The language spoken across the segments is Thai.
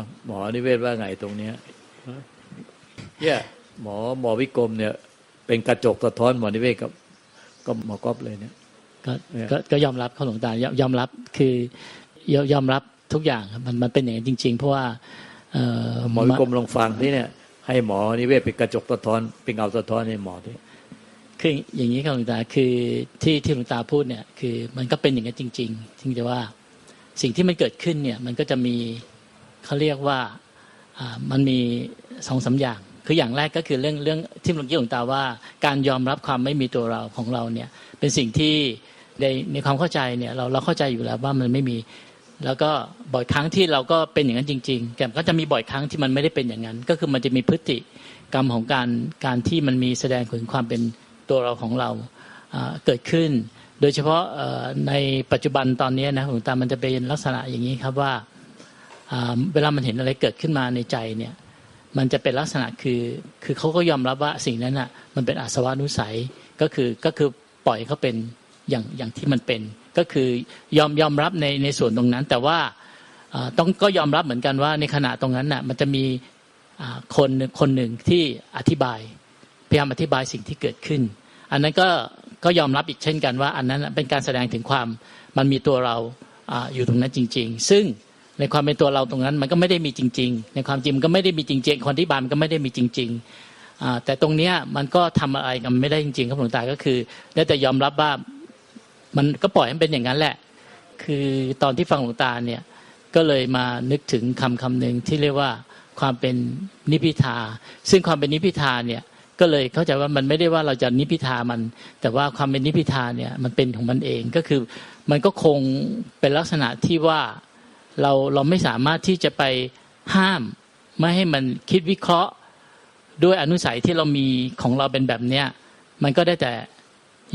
อ้าวหมอนิเวศว่าไงตรงเนี้ยฮะเนี่ยหมอหมอวิกรมเนี่ย เป็นกระจกสะท้อนหมอนิเวศกับก็หมอกอบเลยเนี่ยก็เนี่ยก็ก็ยอมรับเขาหลวงตายอมยอมรับคือยยอมรับทุกอย่างครับมันมันเป็นอย่างนั้นจริง ๆ เพราะว่าเอ่อหมอวิกรมลองฟังที่เนี่ย ให้หมอนิเวศเป็นกระจกสะท้อนเป็นเงาสะท้อนให้หมอที่คืออย่างนี้ครับหลวงตาคือที่ที่หลวงตาพูดเนี่ยคือมันก็เป็นอย่างนั้นจริงๆถึงจะว่าสิ่งที่มันเกิดขึ้นเนี่ยมันก็จะมี เขาเรียกว่ามันมีสองสามอย่าง คืออย่างแรกก็คือเรื่องเรื่องที่เมื่อกี้หลวงตาว่า การยอมรับความไม่มีตัวเราของเราเนี่ยเป็นสิ่งที่ในในความเข้าใจเนี่ยเราเราเข้าใจอยู่แล้วว่ามันไม่มี แล้วก็บ่อยครั้งที่เราก็เป็นอย่างนั้นจริง ๆ แต่ก็จะมีบ่อยครั้งที่มันไม่ได้เป็นอย่างนั้น ก็คือมันจะมีพฤติกรรมของการการที่มันมีแสดงถึงความเป็นตัวเราของเราเกิดขึ้น โดยเฉพาะในปัจจุบันตอนนี้นะหลวงตามันจะเป็นลักษณะอย่างนี้ครับว่า เวลามันเห็นอะไรเกิดขึ้นมาในใจเนี่ยมันจะเป็นลักษณะคือคือเขาก็ยอมรับว่าสิ่งนั้นอะมันเป็นอาสวะนุสัยก็คือก็คือปล่อยเขาเป็นอย่างอย่างที่มันเป็น ก็คือยอมยอมรับในในส่วนตรงนั้น แต่ว่าต้องก็ยอมรับเหมือนกันว่าในขณะตรงนั้นน่ะมันจะมีคนคนหนึ่งที่อธิบาย พยายามอธิบายสิ่งที่เกิดขึ้น อันนั้นก็ก็ยอมรับอีกเช่นกันว่า อันนั้นเป็นการแสดงถึงความมันมีตัวเราอยู่ตรงนั้นจริง ๆ ซึ่ง ในความเป็นตัวเราตรงนั้น มันก็ไม่ได้มีจริง ๆ ในความจริงมันก็ไม่ได้มีจริงๆคนที่บายมันก็ไม่ได้มีจริง ๆ แต่ตรงเนี้ยมันก็ทำอะไรกันไม่ได้จริง ๆ ครับหลวงตาก็คือได้แต่ยอมรับว่ามันก็ปล่อยให้มันเป็นอย่างนั้นแหละ คือตอนที่ฟังหลวงตาเนี่ยก็เลยมานึกถึงคำคำหนึ่งที่เรียกว่าความเป็นนิพพิทา ซึ่งความเป็นนิพพิทาเนี่ยก็เลยเข้าใจว่ามันไม่ได้ว่าเราจะนิพพิทามัน แต่ว่าความเป็นนิพพิทาเนี่ยมันเป็นของมันเองก็คือมันก็คงเป็นลักษณะที่ว่า เราเราไม่สามารถที่จะไปห้าม ไม่ให้มันคิดวิเคราะห์ด้วยอนุสัยที่เรามีของเราเป็นแบบเนี้ยมันก็ได้แต่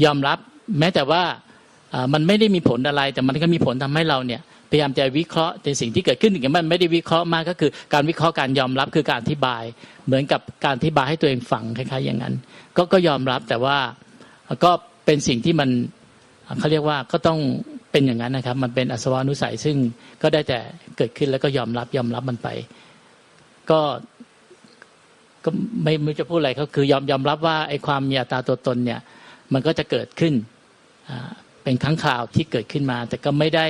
ยอมรับแม้แต่ว่ามันไม่ได้มีผลอะไร แต่มันก็มีผลทำให้เราเนี่ยพยายามจะวิเคราะห์ในสิ่งที่เกิดขึ้นถึงแม้มันไม่ได้วิเคราะห์มากก็คือ การวิเคราะห์การยอมรับคือการอธิบาย เหมือนกับการอธิบายให้ตัวเองฟังคล้ายๆ อย่างนั้น ก็ก็ยอมรับแต่ว่าก็เป็นสิ่งที่มันเขาเรียกว่าก็ต้อง เป็นอย่างนั้นนะครับ มันเป็นอสวานุสัยซึ่งก็ได้แต่เกิดขึ้นแล้วก็ยอมรับยอมรับมันไป ก็ก็ไม่ไม่จะพูดอะไรก็คือยอมยอมรับว่าไอ้ความมีอัตตาตัวตนเนี่ย มันก็จะเกิดขึ้นอ่าเป็นครั้งคราวที่เกิดขึ้นมา แต่ก็ไม่ได้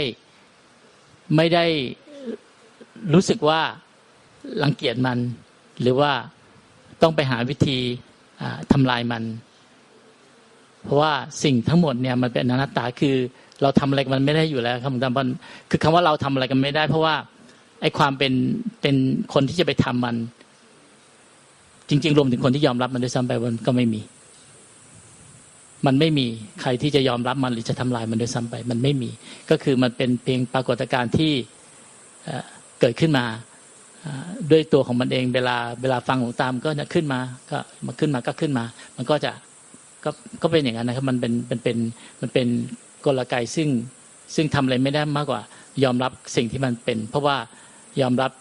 ไม่ได้รู้สึกว่ารังเกียจมัน หรือว่าต้องไปหาวิธีทำลายมัน เพราะว่าสิ่งทั้งหมดเนี่ยมันเป็นอนัตตาคือ เราทำอะไรมันไม่ได้อยู่แล้วครับผมจำมันคือคำว่าเราทำอะไรกันไม่ได้ เพราะว่าไอ้ความเป็นเป็นคนที่จะไปทำมัน จริง ๆ รวมถึงคนที่ยอมรับมันด้วยซ้ำไปมันก็ไม่มี มันไม่มีใครที่จะยอมรับมันหรือจะทำลายมันด้วยซ้ำไป มันไม่มี ก็คือมันเป็นเพียงปรากฏการณ์ที่เกิดขึ้นมาด้วยตัวของมันเอง เวลาเวลาฟังของตามก็จะขึ้นมา ก็มาขึ้นมาก็ขึ้นมา มันก็จะก็ก็เป็นอย่างนั้นนะครับ มันเป็นเป็นเป็นมันเป็น กลไกซึ่งซึ่งทำอะไรไม่ได้มากกว่า ยอมรับสิ่งที่มันเป็น เพราะว่ายอมรับ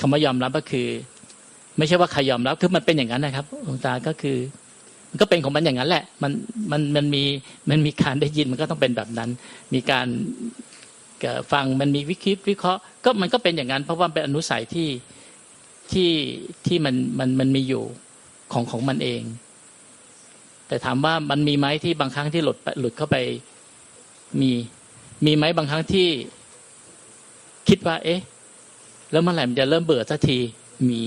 คำว่ายอมรับก็คือ ไม่ใช่ว่าใครยอมรับคือมันเป็นอย่างนั้นนะครับหลวงตาก็คือ มันก็เป็นของมันอย่างนั้นแหละ มันมันมันมีมันมีการได้ยินมันก็ต้องเป็นแบบนั้น มีการฟังมันมีวิคิดวิเคราะห์ก็มันก็เป็นอย่างนั้น เพราะว่าเป็นอนุสัยที่ที่ที่มันมันมันมีอยู่ของของมันเอง แต่ถามว่ามันมีไหมที่บางครั้งที่หลุดไปหลุดเข้าไป มี มีไหมบางครั้งที่คิดว่า เอ๊ะ แล้วเมื่อไหร่มันจะเริ่มเบื่อสักทีมี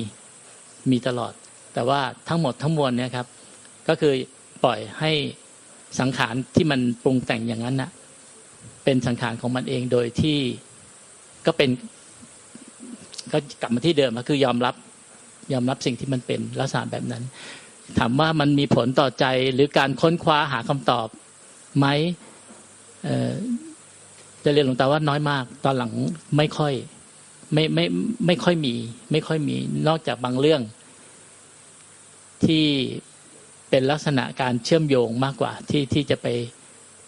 มีตลอด แต่ว่าทั้งหมดทั้งมวลเนี่ยครับ ก็คือปล่อยให้สังขารที่มันปรุงแต่งอย่างนั้นนะเป็นสังขารของมันเองโดยที่ก็เป็น ก็กลับมาที่เดิมก็คือยอมรับ ยอมรับสิ่งที่มันเป็นลักษณะแบบนั้น ถามว่ามันมีผลต่อใจหรือการค้นคว้าหาคำตอบไหม จะเรียนหลวงตาว่าน้อยมาก ตอนหลังไม่ค่อย ไม่ไม่ไม่ค่อยมี ไม่ค่อยมี นอกจากบางเรื่อง ที่เป็นลักษณะการเชื่อมโยงมากกว่าที่ที่จะไป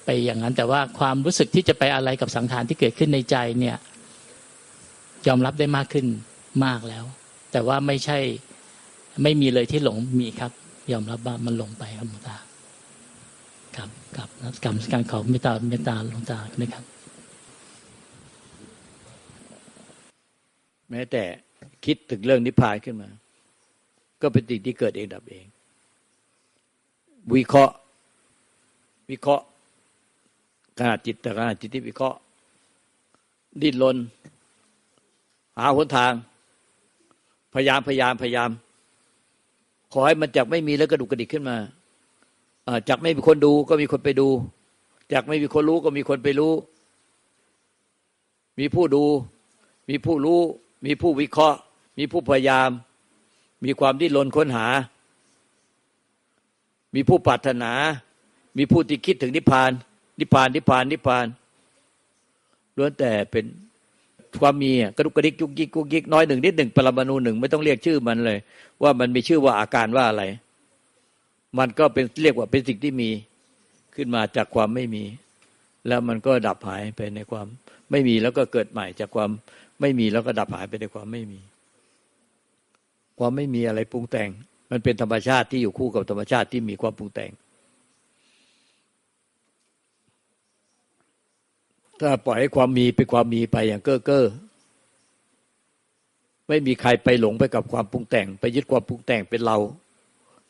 ไปอย่างนั้น แต่ว่าความรู้สึกที่จะไปอะไรกับสังขารที่เกิดขึ้นในใจเนี่ย ยอมรับได้มากขึ้นมากแล้ว แต่ว่าไม่ใช่ไม่มีเลยที่หลงมีครับ ยอมรับว่ามันหลงไปครับหลวงตา ครับครับกรรมการขอเมตตาเมตตาลงตานะครับ แม้แต่คิดถึงเรื่องนิพพานขึ้นมา ก็เป็นสิ่งที่เกิดเองดับเอง วิเคราะห์ วิเคราะห์ขณะจิตแต่ขณะจิตที่วิเคราะห์ ดิ้นรนหาหนทาง พยายามพยายามพยายาม ขอให้มันจากไม่มีแล้วกระดุกกระดิกขึ้นมา จากไม่มีคนดูก็มีคนไปดู จากไม่มีคนรู้ก็มีคนไปรู้ มีผู้ดู มีผู้รู้ มีผู้วิเคราะห์ มีผู้พยายาม มีความดิ้นรนค้นหา มีผู้ปรารถนา มีผู้ที่คิดถึงนิพพาน นิพพาน นิพพาน นิพพานล้วนแต่เป็นความมีกระดุกกระดิกยุกยิกยุกยิกน้อยหนึ่งนิดหนึ่งปรมาณูหนึ่งไม่ต้องเรียกชื่อมันเลย ว่ามันมีชื่อว่าอาการว่าอะไร มันก็เป็นเรียกว่าเป็นสิ่งที่มีขึ้นมาจากความไม่มี แล้วมันก็ดับหายไปในความ ไม่มีแล้วก็เกิดใหม่จากความไม่มีแล้วก็ดับหายไปในความไม่มี ความไม่มีอะไรปรุงแต่ง มันเป็นธรรมชาติที่อยู่คู่กับธรรมชาติที่มีความปรุงแต่ง ถ้าปล่อยให้ความมีเป็นความมีไปอย่างเก้อเก้อไม่มีใครไปหลงไปกับความปรุงแต่ง ไปยึดความปรุงแต่งเป็นเรา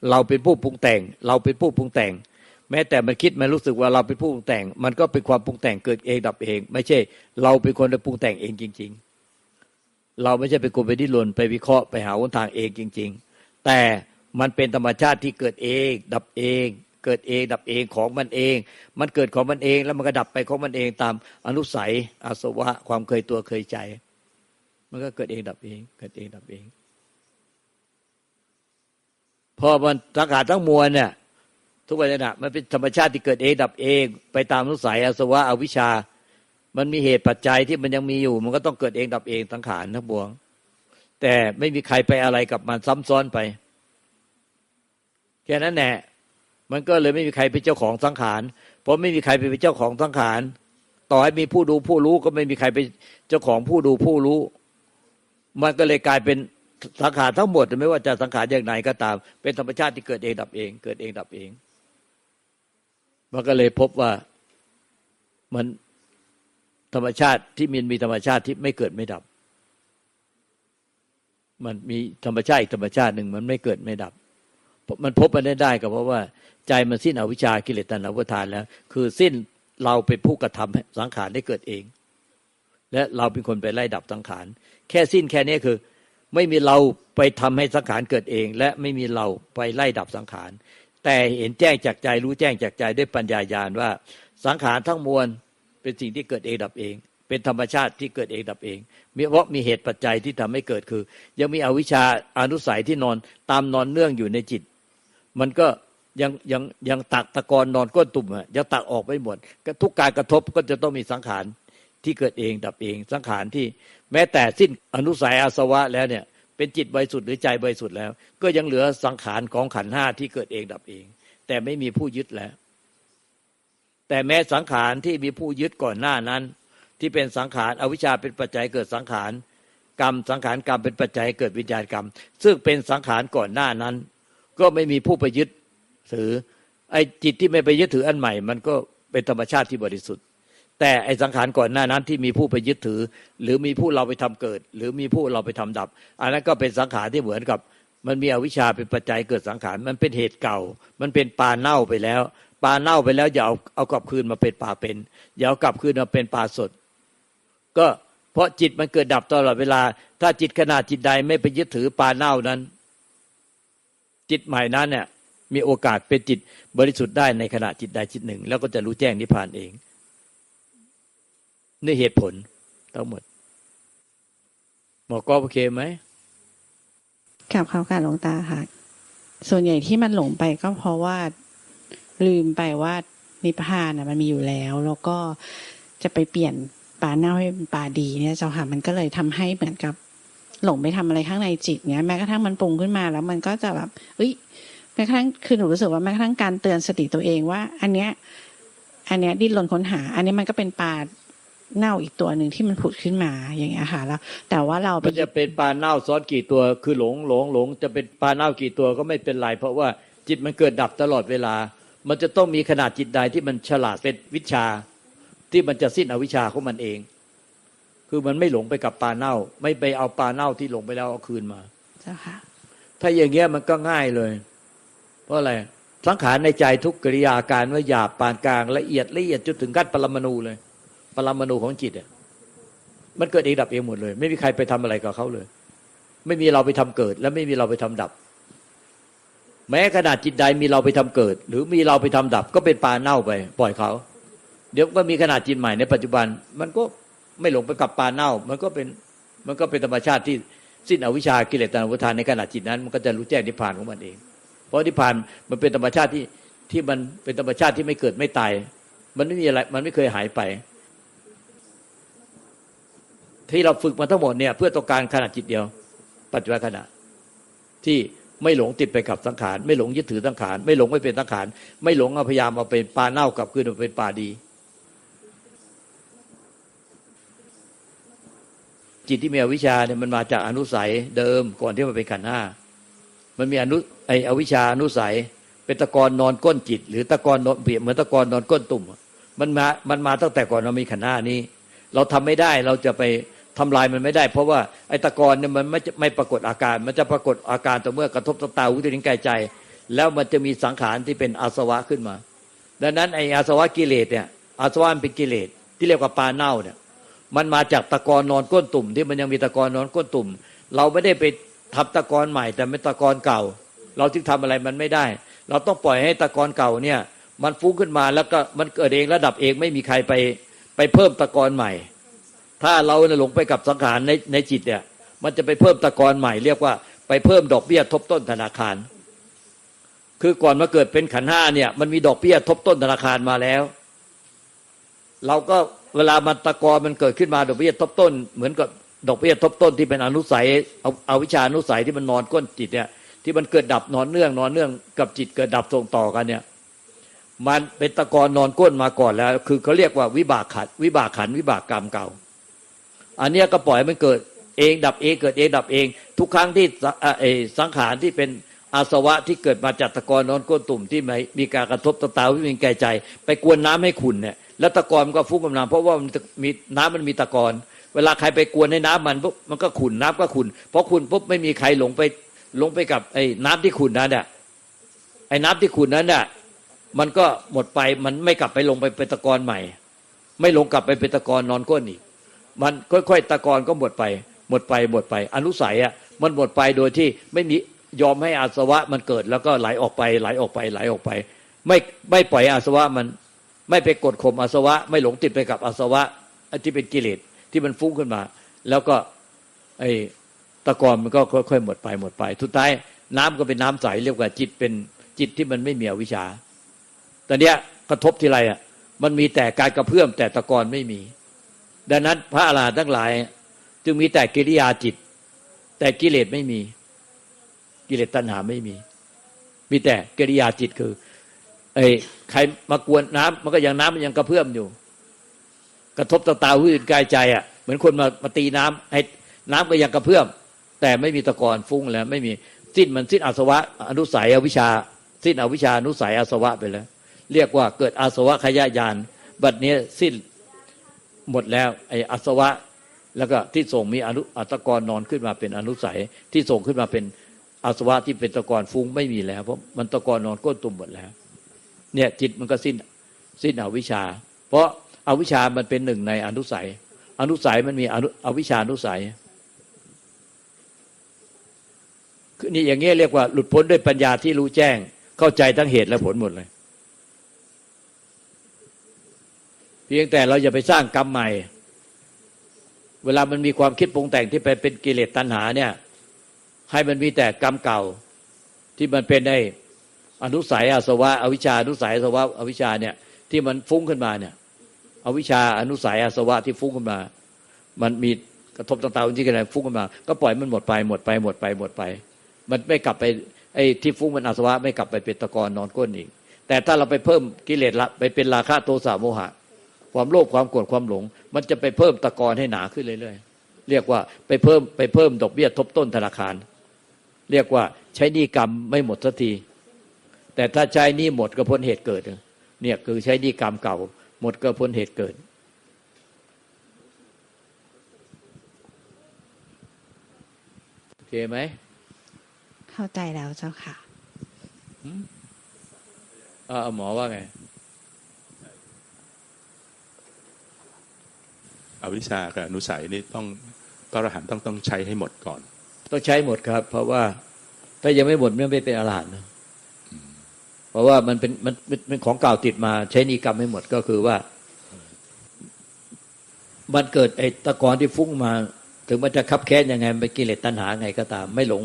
เราเป็นผู้ปรุงแต่ง เราเป็นผู้ปรุงแต่ง แม้แต่มันคิดมันรู้สึกว่าเราเป็นผู้ปรุงแต่ง มันก็เป็นความปรุงแต่งเกิดเองดับเอง ไม่ใช่ เราเป็นคนไปปรุงแต่งเองจริง ๆ เราไม่ใช่เป็นคนไปดิ้นรนไปวิเคราะห์ไปหาหนทางเองจริง ๆ แต่มันเป็นธรรมชาติที่เกิดเอง ดับเอง เกิดเองดับเองของมันเอง มันเกิดของมันเองแล้วมันก็ดับไปของมันเองตามอนุสัยอาสวะความเคยตัวเคยใจ มันก็เกิดเองดับเอง เกิดเองดับเอง พอมันสังขารทั้งมวลเนี่ยทุกวันนี้นะมันเป็นธรรมชาติที่เกิดเองดับเอง ไปตามนุสัยอาสวะอวิชา มันมีเหตุปัจจัยที่มันยังมีอยู่ มันก็ต้องเกิดเองดับเองสังขารทั้งปวง แต่ไม่มีใครไปอะไรกับมันซ้ำซ้อนไปแค่นั้นแหละมันก็เลยไม่มีใครเป็นเจ้าของสังขารเพราะไม่มีใครเป็นเจ้าของสังขารต่อให้มีผู้ดูผู้รู้ก็ไม่มีใครเป็นเจ้าของผู้ดูผู้รู้ มันก็เลยกลายเป็น สังขารทั้งหมดไม่ว่าจะสังขารอย่างไหนก็ตาม เป็นธรรมชาติที่เกิดเองดับเอง เกิดเองดับเองมันก็เลยพบว่ามันธรรมชาติที่มีมีธรรมชาติที่ไม่เกิดไม่ดับ มันมีธรรมชาติอีกธรรมชาติหนึ่งมันไม่เกิดไม่ดับ มันพบมันได้ได้ก็เพราะว่า ใจมันสิ้นอวิชากิเลสตัณหาอุทานแล้ว คือสิ้นเราเป็นผู้กระทำสังขารได้เกิดเอง และเราเป็นคนไปไล่ดับสังขาร แค่สิ้นแค่นี้คือ ไม่มีเราไปทำให้สังขารเกิดเอง และไม่มีเราไปไล่ดับสังขาร แต่เห็นแจ้งจากใจรู้แจ้งจากใจด้วยปัญญาญาณว่า สังขารทั้งมวลเป็นสิ่งที่เกิดเองดับเอง เป็นธรรมชาติที่เกิดเองดับเองมีเพราะมีเหตุปัจจัยที่ทำให้เกิดคือ ยังมีอวิชชาอนุสัยที่นอนตามนอนเนื่องอยู่ในจิต มันก็ยังยังยังตักตะกอนนอนก้นตุ่มอะยังตักออกไม่หมดก็ทุกการกระทบก็จะต้องมีสังขาร ที่เกิดเองดับเอง สังขารที่แม้แต่สิ้นอนุสัยอาสวะแล้วเนี่ยเป็นจิตบริสุทธิ์หรือใจบริสุทธิ์แล้ว ก็ยังเหลือสังขารของขันห้าที่เกิดเองดับเอง แต่ไม่มีผู้ยึดแล้ว แต่แม้สังขารที่มีผู้ยึดก่อนหน้านั้น ที่เป็นสังขารอวิชชาเป็นปัจจัยเกิดสังขารกรรมสังขารกรรมเป็นปัจจัยเกิดวิญญาณกรรม ซึ่งเป็นสังขารก่อนหน้านั้น ก็ไม่มีผู้ไปยึดถือไอ้จิตที่ไม่ไปยึดถืออันใหม่ มันก็เป็นธรรมชาติที่บริสุทธิ์ แต่ไอสังขารก่อนหน้านั้นที่มีผู้ไปยึดถือ หรือมีผู้เราไปทำเกิด หรือมีผู้เราไปทำดับ อันนั้นก็เป็นสังขารที่เหมือนกับ มันมีอวิชชาเป็นปัจจัยเกิดสังขาร มันเป็นเหตุเก่า มันเป็นปลาเน่าไปแล้ว ปลาเน่าไปแล้วอย่าเอาเอากลับคืนมาเป็นปลาเป็นอย่าเอากลับคืนมาเป็นปลาสด ก็เพราะจิตมันเกิดดับตลอดเวลา ถ้าจิตขนาดจิตใดไม่ไปยึดถือปลาเน่านั้น จิตใหม่นั้นเนี่ยมีโอกาสเป็นจิตบริสุทธิ์ได้ในขณะจิตใดจิตหนึ่ง แล้วก็จะรู้แจ้งนิพพานเอง นี่เหตุผลทั้งหมดหมอก็โอเคไหมกับเขาการหลวงตาค่ะ ส่วนใหญ่ที่มันหลงไปก็เพราะว่าลืมไปว่านิพพานน่ะ มันมีอยู่แล้ว แล้วก็จะไปเปลี่ยนป่าเน่าให้เป็นป่าดีเนี่ยเจ้าค่ะมันก็เลยทำให้เหมือนกับหลงไปทำอะไรข้างในจิตเนี่ยแม้กระทั่งมันปรุงขึ้นมาแล้วมันก็จะแบบเอ้ยแม้กระทั่งคือหนูรู้สึกว่าแม้กระทั่งการเตือนสติตัวเองว่า อันเนี้ย อันเนี้ยดิ้นรนค้นหา อันนี้มันก็เป็นปลา เน่าอีกตัวหนึ่งที่มันผุดขึ้นมาอย่างเงี้ยค่ะแล้วแต่ว่าเราไปมันจะเป็นปลาเน่าซ้อนกี่ตัวคือหลงหลงหลง จะเป็นปลาเน่ากี่ตัวก็ไม่เป็นไร เพราะว่าจิตมันเกิดดับตลอดเวลา มันจะต้องมีขนาดจิตใดที่มันฉลาดเป็นวิชา ที่มันจะสิ้นอวิชชาของมันเอง คือมันไม่หลงไปกับปลาเน่า ไม่ไปเอาปลาเน่าที่หลงไปแล้วเอาคืนมาเจ้าค่ะถ้าอย่างเงี้ยมันก็ง่ายเลย เพราะอะไรสังขารในใจทุกกิริยาการว่าหยาบปานกลางละเอียดละเอียดจนถึงขั้นปรมาณูเลย ปรมาณูของจิตอะมันเกิดเองดับเองหมดเลย ไม่มีใครไปทำอะไรกับเขาเลย ไม่มีเราไปทำเกิด และไม่มีเราไปทำดับ แม้ขนาดจิตใดมีเราไปทำเกิด หรือมีเราไปทำดับ ก็เป็นปลาเน่าไป ปล่อยเขา เดี๋ยวก็มีขนาดจิตใหม่ในปัจจุบัน มันก็ไม่หลงไปกับปลาเน่า มันก็เป็นมันก็เป็นธรรมชาติที่สิ้นอวิชากิเลสตัณหาอุปทานในขณะจิตนั้น มันก็จะรู้แจ้งนิพพานของมันเอง เพราะนิพพานมันเป็นธรรมชาติที่ที่มันเป็นธรรมชาติที่ไม่เกิดไม่ตาย มันไม่มีอะไร มันไม่เคยหายไป ที่เราฝึกมาทั้งหมดเนี่ยเพื่อต้องการขนาดจิตเดียว ปัจจุบันขณะ ที่ไม่หลงติดไปกับสังขาร ไม่หลงยึดถือสังขาร ไม่หลงไม่เป็นสังขาร ไม่หลงเอาพยายามเอาเป็นปลาเน่ากลับคืนมาเป็นปลาดี จิตที่มีอวิชชาเนี่ยมันมาจากอนุสัยเดิมก่อนที่มันเป็นขันห้ามันมีอนุไออวิชชาอนุสัย เป็นตะกอนนอนก้นจิต หรือตะกอนนอนเปียเหมือนตะกอนนอนก้นตุ่มมันมามันมาตั้งแต่ก่อนเรามีขันห้านี้ เราทำไม่ได้เราจะไป ทำลายมันไม่ได้ เพราะว่าไอ้ตะกอนเนี่ยมันไม่ไม่ปรากฏอาการ มันจะปรากฏอาการต่อเมื่อกระทบตาหูจมูกลิ้นกายใจ แล้วมันจะมีสังขารที่เป็นอาสวะขึ้นมา ดังนั้นไอ้อาสวะกิเลสเนี่ยอาสวะเป็นกิเลสที่เรียกว่าปลาเน่าเนี่ยมันมาจากตะกอนนอนก้นตุ่ม ที่มันยังมีตะกอนนอนก้นตุ่ม เราไม่ได้ไปทำตะกอนใหม่ แต่เป็นตะกอนเก่า เราจึงทำอะไรมันไม่ได้ เราต้องปล่อยให้ตะกอนเก่าเนี่ยมันฟุ้งขึ้นมาแล้วก็มันเกิดเองระดับเองไม่มีใครไปไปเพิ่มตะกอนใหม่ ถ้าเราเนี่ยหลงไปกับสังขารในในจิตเนี่ย มันจะไปเพิ่มตะกอนใหม่เรียกว่าไปเพิ่มดอกเบี้ยทบต้นธนาคาร คือก่อนมาเกิดเป็นขันห้าเนี่ย มันมีดอกเบี้ยทบต้นธนาคารมาแล้ว เราก็เวลามันตะกอนมันเกิดขึ้นมาดอกเบี้ยทบต้น เหมือนกับดอกเบี้ยทบต้นที่เป็นอนุสัยเอาเอาวิชาอนุสัยที่มันนอนก้นจิตเนี่ย ที่มันเกิดดับนอนเนื่องนอนเนื่องกับจิตเกิดดับส่งต่อกันเนี่ย มันเป็นตะกอนนอนก้นมาก่อนแล้ว คือเขาเรียกว่าวิบากขันวิบากขันวิบากกรรมเก่า อันเนี้ยก็ปล่อยมันเกิดเองดับเองเกิดเองดับเอง ทุกครั้งที่สังขารที่เป็นอาสวะที่เกิดมาจากตะกอนนอนก้นตุ่มที่ไมีการกระทบตาตาวิมีแก่ใจ ไปกวนน้ำให้ขุนเนี่ยแล้วตะกอนมันก็ฟุ้งกำลังเพราะว่ามันมีน้ำมันมีตะกอนเวลาใครไปกวนในน้ำมันปุ๊บมันก็ขุนน้ำก็ขุนเพราะขุนปุ๊บไม่มีใครหลงไปหลงไปกับไอ้น้ำที่ขุนนั้นเนี่ยไอ้น้ำที่ขุนนั้นเนี่ยมันก็หมดไปมันไม่กลับไปลงไปเป็นตะกอนใหม่ ไม่ลงกลับไปเป็นตะกอนนอนก้นอีก มันค่อยๆตะกอนก็หมดไป หมดไปหมดไป อนุสัยอะมันหมดไปโดยที่ไม่มียอมให้อาสวะมันเกิดแล้วก็ไหลออกไปไหลออกไปไหลออกไป ไม่ไม่ปล่อยอาสวะมันไม่ไปกดข่มอาสวะ ไม่หลงติดไปกับอาสวะที่เป็นกิเลสที่มันฟุ้งขึ้นมา แล้วก็ไอ้ตะกอนมันก็ค่อยๆหมดไปหมดไปทุดท้ายน้ำก็เป็นน้ำใสเรียกว่าจิตเป็นจิตที่มันไม่มีอวิชชาแต่เนี้ยกระทบทีไรอะมันมีแต่การกระเพื่อมแต่ตะกอนไม่มี ดังนั้นพระอรหันต์ทั้งหลาย จึงมีแต่กิริยาจิต แต่กิเลสไม่มี กิเลสตัณหาไม่มี มีแต่กิริยาจิตคือไอ้ใครมากวนน้ำมันก็ยังน้ำมันยังกระเพื่อมอยู่ กระทบตาตาหูจมูกกายใจอะเหมือนคนมามาตีน้ำให้น้ำก็ยังกระเพื่อม แต่ไม่มีตะกอนฟุ้งแล้ว ไม่มีสิ้นมันสิ้นอาสวะอนุสัยอวิชชาสิ้นอวิชชาอนุสัยอาสวะไปแล้ว เรียกว่าเกิดอาสวะขยะยาน บัดนี้สิ้น หมดแล้วไอ้อสวะ แล้วก็ที่ส่งมีอนุอัตกรนอนขึ้นมาเป็นอนุสัย ที่ส่งขึ้นมาเป็นอาสวะที่เป็นตะกอนฟุ้งไม่มีแล้ว เพราะมันตะกอนนอนก้นตุ่มหมดแล้ว เนี่ยจิตมันก็สิ้นสิ้นอวิชชา เพราะอาวิชชามันเป็นหนึ่งในอนุสัย อนุสัยมันมีอนุอวิชชานุสัยคือนี่อย่างเงี้ยเรียกว่าหลุดพ้นด้วยปัญญาที่รู้แจ้ง เข้าใจทั้งเหตุและผลหมดเลย เพียงแต่เราอย่าไปสร้างกรรมใหม่ เวลามันมีความคิดปรุงแต่งที่ไปเป็นกิเลสตัณหาเนี่ย ให้มันมีแต่กรรมเก่า ที่มันเป็นได้อนุสัยอาสวะอวิชชาอนุสัยอาสวะอวิชชาเนี่ย ที่มันฟุ้งขึ้นมาเนี่ย อวิชชาอนุสัยอาสวะที่ฟุ้งขึ้นมา มันมีกระทบต่างๆที่กันฟุ้งขึ้นมา ก็ปล่อยมันหมดไปหมดไปหมดไปหมดไป มันไม่กลับไปไอ้ที่ฟุ้งมันอาสวะไม่กลับไปเป็นตะกอนนอนก้นอีกแต่ถ้าเราไปเพิ่มกิเลสละไปเป็นราคะโทสะโมหะ ความโลภความโกรธความหลง มันจะไปเพิ่มตะกอนให้หนาขึ้นเรื่อยๆเรียกว่าไปเพิ่มไปเพิ่มดอกเบี้ยทบต้นธนาคาร เรียกว่าใช้นี้กรรมไม่หมดสักที แต่ถ้าใช้นี่หมดก็พ้นเหตุเกิด เนี่ยคือใช้นี้กรรมเก่า หมดก็พ้นเหตุเกิดโอเคไหมเข้าใจแล้วเจ้าค่ะอ่าหมอว่าไง วิชชากับอนุสัยนี่ต้องพระอรหันต์ต้องต้องใช้ให้หมดก่อน ต้องใช้หมดครับ เพราะว่าถ้ายังไม่หมดมันไม่เป็นอรหันต์เพราะว่ามันเป็นมันมันเป็นของเก่าติดมา ใช้นิกรรมไม่หมดก็คือว่า มันเกิดไอ้ตะกอนที่ฟุ้งมา ถึงมันจะคับแค้นยังไงมันเป็นกิเลสตัณหาไงก็ตาม ไม่หลง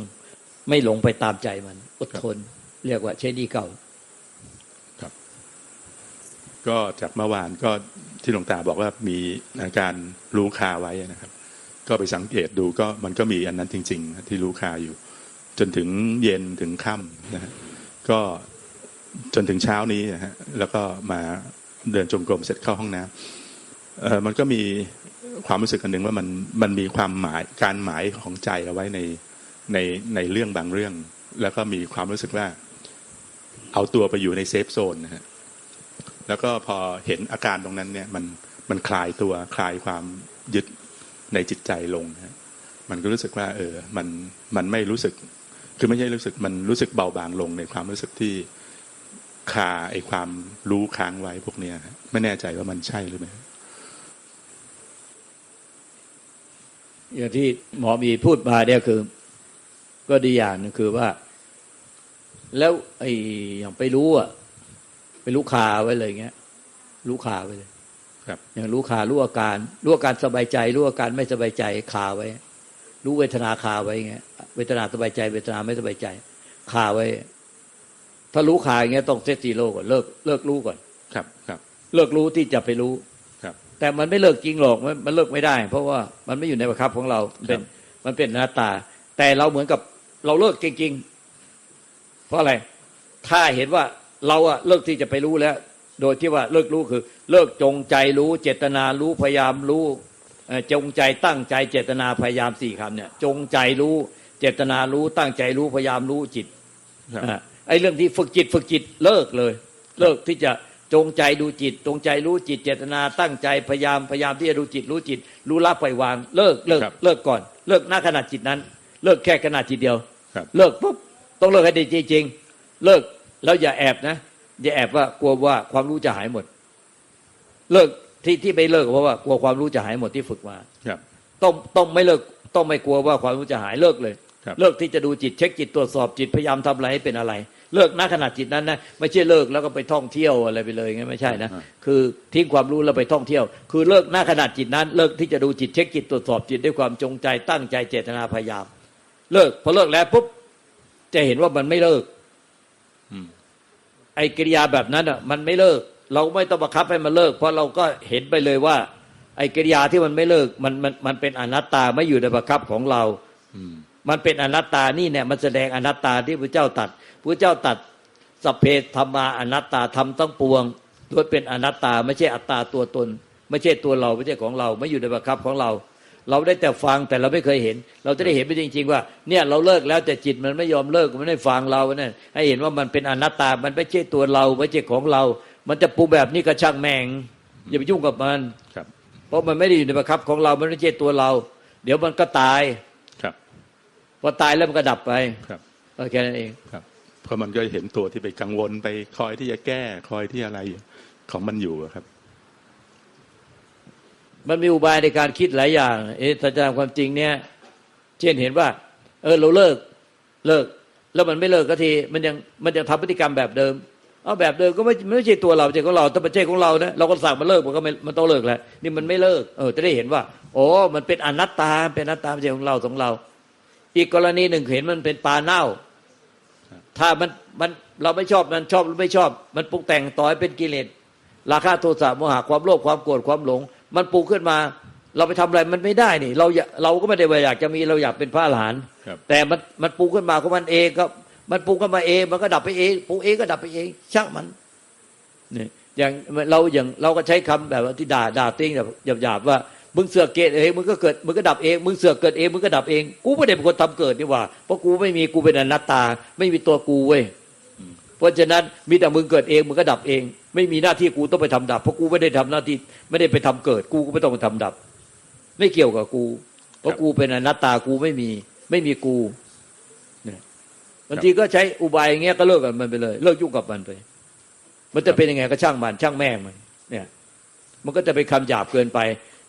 ไม่หลงไปตามใจมัน อดทน เรียกว่าใช้นิเก่า ก็จากเมื่อวานก็ที่หลวงตาบอกว่ามีอาการรู้คาไว้นะครับ ก็ไปสังเกตดูก็มันก็มีอันนั้นจริง ๆ ที่รู้คาอยู่ จนถึงเย็นถึงค่ำนะฮะก็จนถึงเช้านี้นะฮะแล้วก็มาเดินจงกรมเสร็จเข้าห้องน้ำเออมันก็มีความรู้สึกอันหนึ่งว่ามันมันมีความหมายการหมายของใจเอาไว้ในในในเรื่องบางเรื่อง แล้วก็มีความรู้สึกว่า เอาตัวไปอยู่ในเซฟโซนนะฮะ แล้วก็พอเห็นอาการตรงนั้นเนี่ยมันมันคลายตัวคลายความยึดในจิตใจลงนะมันก็รู้สึกว่า เออ มันมันไม่รู้สึก คือไม่ใช่รู้สึกมันรู้สึกเบาบางลงในความรู้สึกที่คาไอความรู้ค้างไว้พวกเนี้ยไม่แน่ใจว่ามันใช่หรือไม่อย่างที่หมอมีพูดมาเนี่ยคือ ก็ดีอย่างนึงคือว่า แล้วไออย่างไปรู้อะ ไปรู้คาไว้เลยเงี้ยรู้คาไว้เลย ครับ อย่างรู้คารู้อาการรู้อาการสบายใจรู้อาการไม่สบายใจคาไว้ รู้เวทนาคาไว้เงี้ยเวทนาสบายใจ เวทนาไม่สบายใจคาไว้ ถ้ารู้คาอย่างเงี้ยต้องเซตซีโร่ก่อนเลิกเลิกรู้ก่อนครับครับ เลิกรู้ที่จะไปรู้ครับ แต่มันไม่เลิกจริงหรอกมันมันเลิกไม่ได้ เพราะว่ามันไม่อยู่ในบังคับของเราเป็นครับมันเป็นหน้าตา แต่เราเหมือนกับเราเลิกจริง ๆ เพราะอะไร ถ้าเห็นว่า เราอะเลิกที่จะไปรู้แล้ว โดยที่ว่าเลิกรู้คือ เลิกจงใจรู้ เจตนารู้พยายามรู้เอ่อจงใจตั้งใจเจตนาพยายามสี่คำเนี่ย จงใจรู้เจตนารู้ตั้งใจรู้พยายามรู้จิตครับอะไอ้เรื่องที่ฝึกจิตฝึกจิตเลิกเลย เลิกที่จะจงใจดูจิต จงใจรู้จิต เจตนาตั้งใจพยายามพยายามที่จะดูจิต รู้จิต รู้ละปล่อยวาง เลิกเลิกครับเลิกก่อน เลิกหน้าขนาดจิตนั้น เลิกแค่ขนาดจิตเดียวครับเลิกปุ๊บต้องเลิกให้ดีจริงๆเลิก แล้วอย่าแอบนะ อย่าแอบว่ากลัวว่าความรู้จะหายหมด เลิกที่ที่ไม่เลิกเพราะว่ากลัวความรู้จะหายหมดที่ฝึกมาครับต้องต้องไม่เลิกต้องไม่กลัวว่าความรู้จะหายเลิกเลยครับเลิกที่จะดูจิตเช็คจิตตรวจสอบจิตพยายามทำอะไรให้เป็นอะไร เลิกณขนาดจิตนั้นนะไม่ใช่เลิกแล้วก็ไปท่องเที่ยวอะไรไปเลยงั้นไม่ใช่นะอ่าคือทิ้งความรู้แล้วไปท่องเที่ยว คือเลิกณขนาดจิตนั้น เลิกที่จะดูจิตเช็คจิตตรวจสอบจิตด้วยความจงใจตั้งใจเจตนาพยายาม เลิกพอเลิกแล้วปุ๊บจะเห็นว่ามันไม่เลิกอืม ไอ้กิริยาแบบนั้นอะมันไม่เลิก เราไม่ต้องบังคับให้มันเลิก เพราะเราก็เห็นไปเลยว่า ไอ้กิริยาที่มันไม่เลิกมันมันมันเป็นอนัตตาไม่อยู่ในบังคับของเราอืมมันเป็นอนัตตานี่เนี่ยมันแสดงอนัตตาที่พระเจ้าตัดพระเจ้าตัดสัพเพธรรมาอนัตตาทำตั้งปวงโดยเป็นอนัตตา ไม่ใช่อัตตาตัวตน ไม่ใช่ตัวเราไม่ใช่ของเรา ไม่อยู่ในบังคับของเรา เราได้แต่ฟังแต่เราไม่เคยเห็น เราจะได้เห็นไปจริง ๆ ว่า เนี่ยเราเลิกแล้วแต่จิตมันไม่ยอมเลิกมันไม่ฟังเราเนี่ยให้เห็นว่ามันเป็นอนัตตา มันไม่ใช่ตัวเราไม่ใช่ของเรา มันจะปรุงแบบนี้ก็ช่างแม่งอย่าไปยุ่งกับมันครับ เพราะมันไม่ได้อยู่ในบังคับของเรามันไม่ใช่ตัวเรา เดี๋ยวมันก็ตายครับพอตายแล้วมันก็ดับไปครับเออแค่นั้นเองครับเพราะมันก็เห็นตัวที่ไปกังวลไปคอยที่จะแก้คอยที่อะไรของมันอยู่อะครับ มันมีอุบายในการคิดหลายอย่าง เอ๊ะถ้าตามความจริงเนี่ย เช่นเห็นว่า เออเราเลิกเลิก แล้วมันไม่เลิกก็ที มันยังมันยังทำพฤติกรรมแบบเดิม เอาแบบเดิมก็ไม่ไม่ใช่ตัวเราใช่ของเราถ้าเป็นใช่ของเรานะเราก็สั่งมันเลิกมันก็ไม่มันต้องเลิกแหละนี่มันไม่เลิก เออ จะได้เห็นว่า โอ้มันเป็นอนัตตา เป็นอนัตตาไม่ใช่ของเราของเรา อีกกรณีหนึ่งเห็นมันเป็นปลาเน่า ถ้ามันมันเราไม่ชอบมันชอบหรือไม่ชอบ มันปรุงแต่งต่อให้เป็นกิเลสราคะโทสะโมหะความโลภความโกรธความหลง มันปรุงขึ้นมา เราไปทำอะไรมันไม่ได้นี่เราอยากเราก็ไม่ได้ว่าอยากจะมีเราอยากเป็นพระอรหันต์ครับแต่มันมันปรุงขึ้นมาของมันเองก็มันปรุงขึ้นมาเองมันก็ดับไปเองปรุงเองก็ดับไปเองช่างมันเนี่ยอย่างเราอย่างเราก็ใช้คำแบบว่าที่ด่าด่าติ้งแบบหยาบๆว่ามึงเสือกเกิดเองมึงก็เกิดมึงก็ดับเองมึงเสือกเกิดเองมึงก็ดับเองกูไม่ได้เป็นคนทำเกิดนี่หว่าเพราะกูไม่มีกูเป็นอนัตตา ไม่มีตัวกูเว้ยเพราะฉะนั้นมีแต่มึงเกิดเองมึงก็ดับเอง ไม่มีหน้าที่กูต้องไปทำดับ เพราะกูไม่ได้ทำหน้าที่ ไม่ได้ไปทำเกิด กูก็ไม่ต้องไปทำดับ ไม่เกี่ยวกับกู เพราะกูเป็นอนัตตากูไม่มี ไม่มีกูบางทีก็ใช้อุบายอย่างเงี้ยก็เลิกกับมันไปเลย เลิกยุ่งกับมันไป มันจะเป็นยังไงก็ช่างมันช่างแม่งมันเนี่ยมันก็จะเป็นคำหยาบเกินไป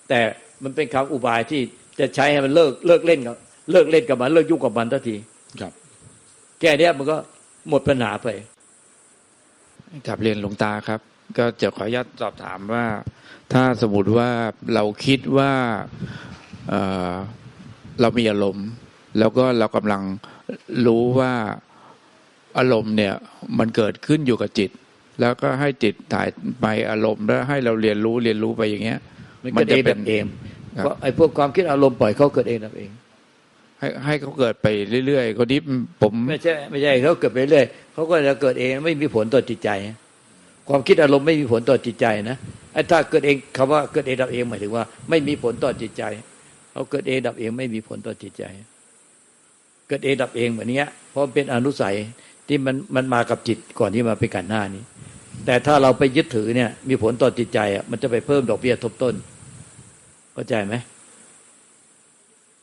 แต่มันเป็นคำอุบายที่จะใช้ให้มันเลิกเลิกเล่นกับเลิกเล่นกับมัน เลิกยุ่งกับมันทันทีครับ แค่เนี้ยมันก็หมดปัญหาไป กับเรียนหลวงตาครับ ก็จะขออนุญาตสอบถามว่า ถ้าสมมติว่าเราคิดว่าเอ่อเรามีอารมณ์ แล้วก็เรากำลังรู้ว่าอารมณ์เนี่ย มันเกิดขึ้นอยู่กับจิต แล้วก็ให้จิตถ่ายไปอารมณ์แล้วให้เราเรียนรู้เรียนรู้ไปอย่างเงี้ย มันมันเกิดจะเองเป็ดันบเองครับเพราะไอ้พวกความคิดอารมณ์ปล่อยเขาเกิดเองดับเอง ให้ให้เขาเกิดไปเรื่อยๆคนนี้ผมไม่ใช่ไม่ใช่เขาเกิดไปเรื่อยเขาก็จะเกิดเองไม่มีผลต่อจิตใจ ความคิดอารมณ์ไม่มีผลต่อจิตใจนะไอ้ถ้าเกิดเองคำว่าเกิดเองดับเองหมายถึงว่า ไม่มีผลต่อจิตใจเขาเกิดเองดับเองไม่มีผลต่อจิตใจ เกิดเองดับเองแบบนี้ยเพราะเป็นอนุสัยที่มันมันมากับจิตก่อนที่มาเป็นกันหน้านี้ แต่ถ้าเราไปยึดถือเนี่ย มีผลต่อจิตใจอะมันจะไปเพิ่มดอกเบี้ยทบต้นเข้าใจไหม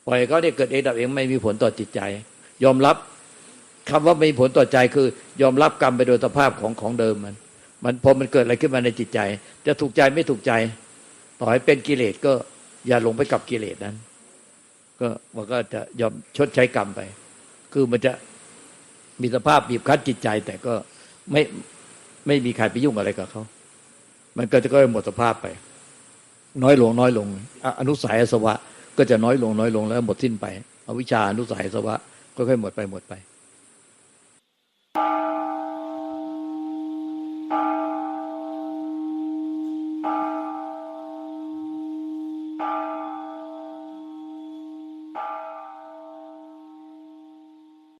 ปล่อยเขาเนี่ยเกิดเองดับเองไม่มีผลต่อจิตใจ ยอมรับคำว่าไม่มีผลต่อใจคือ ยอมรับกรรมไปโดยสภาพของของเดิมมัน มันพอมันเกิดอะไรขึ้นมาในจิตใจ จะถูกใจไม่ถูกใจ ต่อให้เป็นกิเลสก็อย่าลงไปกับกิเลสนั้น ก็มันก็จะยอมชดใช้กรรมไป คือมันจะมีสภาพบีบคั้นจิตใจ แต่ก็ไม่ไม่มีใครไปยุ่งอะไรกับเขามันก็จะก็หมดสภาพไป น้อยลงน้อยลงออนุสัยอสวะ ก็จะน้อยลงน้อยลงแล้วหมดสิ้นไปอวิชาอนุสัยอาสวะก็ค่อยหมดไปหมดไป